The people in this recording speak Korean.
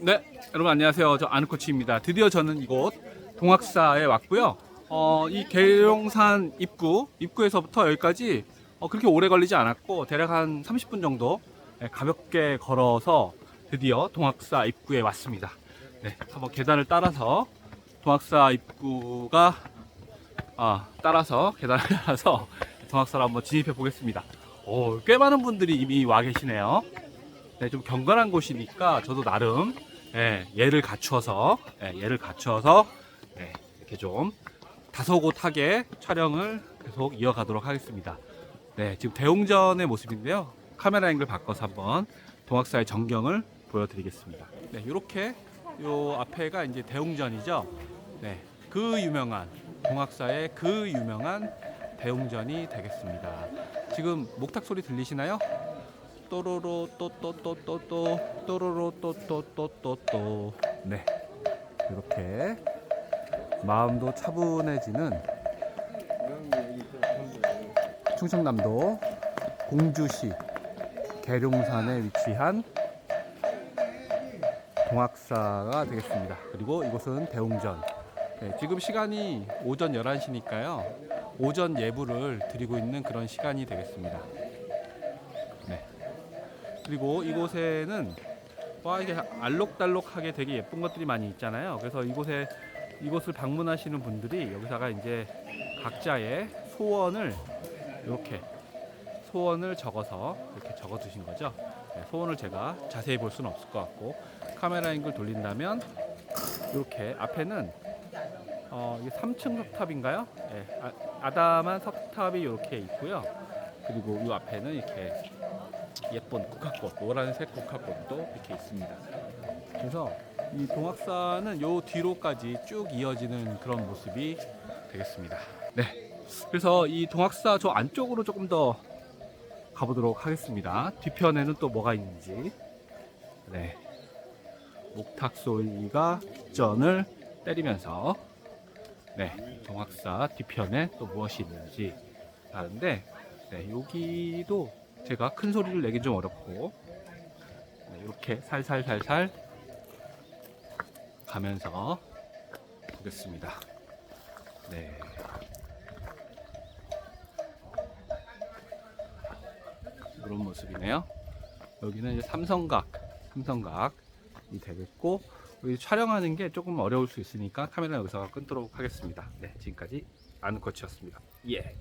네, 여러분 안녕하세요. 저 아누코치입니다. 드디어 저는 이곳 동학사에 왔고요. 어, 이 계룡산 입구, 입구에서부터 여기까지 어, 그렇게 오래 걸리지 않았고 대략 한 30분 정도 네, 가볍게 걸어서 드디어 동학사 입구에 왔습니다. 네, 한번 계단을 따라서 동학사 입구가 아, 따라서 계단을 따라서 동학사로 한번 진입해 보겠습니다. 오, 꽤 많은 분들이 이미 와 계시네요. 네, 좀 경건한 곳이니까 저도 나름 예, 얘를 갖추어서 예, 얘를 갖추어서 예, 이렇게 좀 다소곳하게 촬영을 계속 이어가도록 하겠습니다. 네, 지금 대웅전의 모습인데요. 카메라 앵글 바꿔서 한번 동학사의 전경을 보여드리겠습니다. 네, 이렇게 요 앞에가 이제 대웅전이죠. 네, 그 유명한 동학사의 그 유명한 대웅전이 되겠습니다. 지금 목탁 소리 들리시나요? 또로로 또 또 또 또 또 또로로 또 또 또 또 또 네 이렇게 마음도 차분해지는 충청남도 공주시 계룡산에 위치한 동학사가 되겠습니다. 그리고 이곳은 대웅전. 네, 지금 시간이 오전 11시니까요. 오전 예불을 드리고 있는 그런 시간이 되겠습니다. 네. 그리고 이곳에는 와 이게 알록달록하게 되게 예쁜 것들이 많이 있잖아요. 그래서 이곳에 이곳을 방문하시는 분들이 여기다가 이제 각자의 소원을 이렇게 소원을 적어서 이렇게 적어 두신 거죠. 네, 소원을 제가 자세히 볼 수는 없을 것 같고 카메라 앵글 돌린다면 이렇게 앞에는 어, 이게 3층 석탑인가요? 네, 아, 아담한 석탑이 이렇게 있고요. 그리고 이 앞에는 이렇게 예쁜 국화꽃, 노란색 국화꽃도 이렇게 있습니다. 그래서 이 동학사는 요 뒤로까지 쭉 이어지는 그런 모습이 되겠습니다. 네. 그래서 이 동학사 저 안쪽으로 조금 더 가보도록 하겠습니다. 뒤편에는 또 뭐가 있는지. 네. 목탁 소리가 전을 때리면서 네, 동학사 뒤편에 또 무엇이 있는지 하는데 네, 여기도 제가 큰 소리를 내기 좀 어렵고 네, 이렇게 살살살살 가면서 보겠습니다. 네. 이런 모습이네요. 여기는 삼성각, 삼성각이 되겠고 여기 촬영하는 게 조금 어려울 수 있으니까 카메라 여기서 끊도록 하겠습니다. 네, 지금까지 아는 코치였습니다. 예.